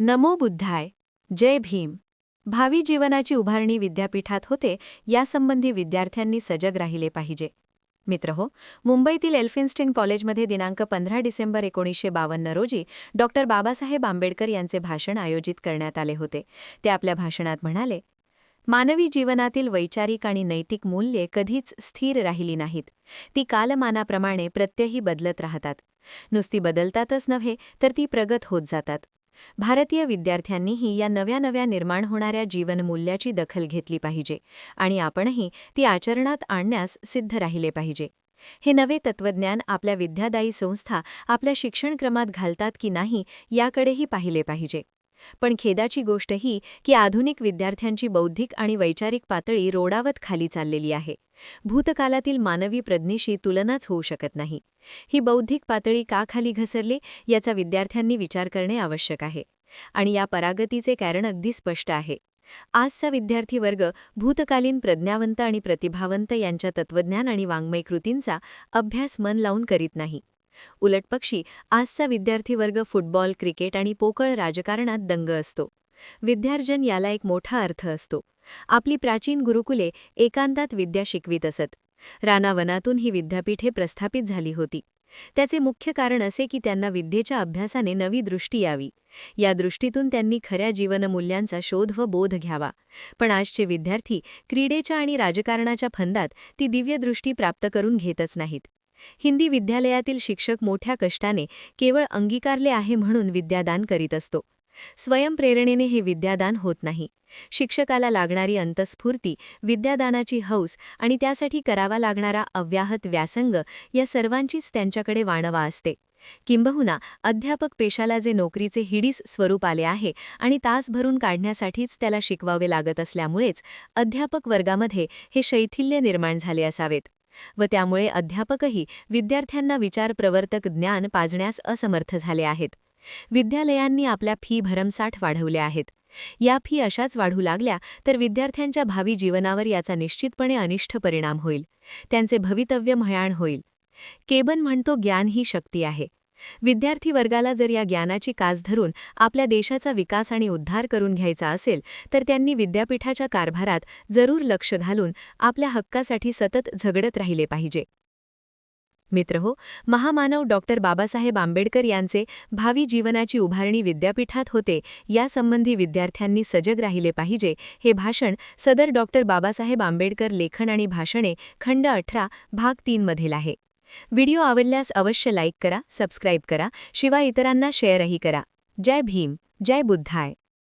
नमो बुद्धाय. जय भीम. भावी जीवनाची उभारणी विद्यापीठात होते यासंबंधी विद्यार्थ्यांनी सजग राहिले पाहिजे. मित्र हो मुंबईतील एल्फिन्स्टीन कॉलेजमध्ये दिनांक पंधरा डिसेंबर एकोणीसशे बावन्न रोजी डॉक्टर बाबासाहेब आंबेडकर यांचे भाषण आयोजित करण्यात आले होते. ते आपल्या भाषणात म्हणाले मानवी जीवनातील वैचारिक आणि नैतिक मूल्ये कधीच स्थिर राहिली नाहीत. ती कालमानाप्रमाणे प्रत्ययही बदलत राहतात. नुसती बदलतातच नव्हे तर ती प्रगत होत जातात. भारतीय विद्यार्थ्यांनीही या नव्या नव्या निर्माण होणाऱ्या जीवनमूल्याची दखल घेतली पाहिजे आणि आपणही ती आचरणात आणण्यास सिद्ध राहिले पाहिजे. हे नवे तत्वज्ञान आपल्या विद्यादायी संस्था आपल्या शिक्षणक्रमात घालतात की नाही याकडेही पाहिले पाहिजे. पण खेदाची गोष्ट ही की आधुनिक विद्यार्थ्यांची बौद्धिक आणि वैचारिक पातळी रोडावत खाली चाललेली आहे. भूतकालातील मानवी प्रज्ञेशी तुलनाच होऊ शकत नाही. ही बौद्धिक पातळी का खाली घसरली याचा विद्यार्थ्यांनी विचार करणे आवश्यक आहे. आणि या परागतीचे कारण अगदी स्पष्ट आहे. आजचा विद्यार्थी वर्ग भूतकालीन प्रज्ञावंत आणि प्रतिभावंत यांच्या तत्वज्ञान आणि वाङ्मय कृतींचा अभ्यास मन लावून करीत नाही. उलटपक्षी आजचा विद्यार्थी वर्ग फुटबॉल क्रिकेट आणि पोकळ राजकारणात दंग असतो. विद्यार्जन याला एक मोठा अर्थ असतो. आपली प्राचीन गुरुकुले एकांतात विद्या शिकवीत असत. रानावनातून ही विद्यापीठे प्रस्थापित झाली होती. त्याचे मुख्य कारण असे की त्यांना विद्येच्या अभ्यासाने नवी दृष्टी यावी. या दृष्टीतून त्यांनी खऱ्या जीवनमूल्यांचा शोध व बोध घ्यावा. पण आजचे विद्यार्थी क्रीडेच्या आणि राजकारणाच्या फंदात ती दिव्यदृष्टी प्राप्त करून घेतच नाहीत. हिंदी विद्यालयातील शिक्षक मोठ्या कष्टाने केवळ अंगीकारले आहे म्हणून विद्यादान करीत असतो. स्वयंप्रेरणेने हे विद्यादान होत नाही. शिक्षकाला लागणारी अंतस्फूर्ती विद्यादानाची हौस आणि त्यासाठी करावा लागणारा अव्याहत व्यासंग या सर्वांचीच त्यांच्याकडे वाणवा असते. किंबहुना अध्यापक पेशाला जे नोकरीचे हिडीस स्वरूप आले आहे आणि तास भरून काढण्यासाठीच त्याला शिकवावे लागत असल्यामुळेच अध्यापक वर्गामध्ये हे शैथिल्य निर्माण झाले असावेत. व त्यामुळे अध्यापकही विद्यार्थ्यांना विचारप्रवर्तक ज्ञान पाजण्यास असमर्थ झाले आहेत. विद्यालयांनी आपल्या फी भरमसाठ वाढवल्या आहेत. या फी अशाच वाढू लागल्या तर विद्यार्थ्यांच्या भावी जीवनावर याचा निश्चितपणे अनिष्ठ परिणाम होईल. त्यांचे भवितव्य म्हयाण होईल. केबन म्हणतो ज्ञान ही शक्ती आहे. विद्यार्थी वर्गाला जर या ज्ञानाची कास धरून आपल्या देशाचा विकास आणि उद्धार करून घ्यायचा असेल तर त्यांनी विद्यापीठाच्या कारभारात जरूर लक्ष घालून आपल्या हक्कासाठी सतत झगडत राहिले पाहिजे. मित्र हो महामानव डॉक्टर बाबासाहेब आंबेडकर यांचे भावी जीवनाची उभारणी विद्यापीठात होते यासंबंधी विद्यार्थ्यांनी सजग राहिले पाहिजे हे भाषण सदर डॉक्टर बाबासाहेब आंबेडकर लेखन आणि भाषणे खंड अठरा भाग तीनमधील आहे. व्हिडिओ आवडल्यास अवश्य लाईक करा सबस्क्राईब करा शिवाय इतरांना शेअरही करा. जय भीम जय बुद्धाय.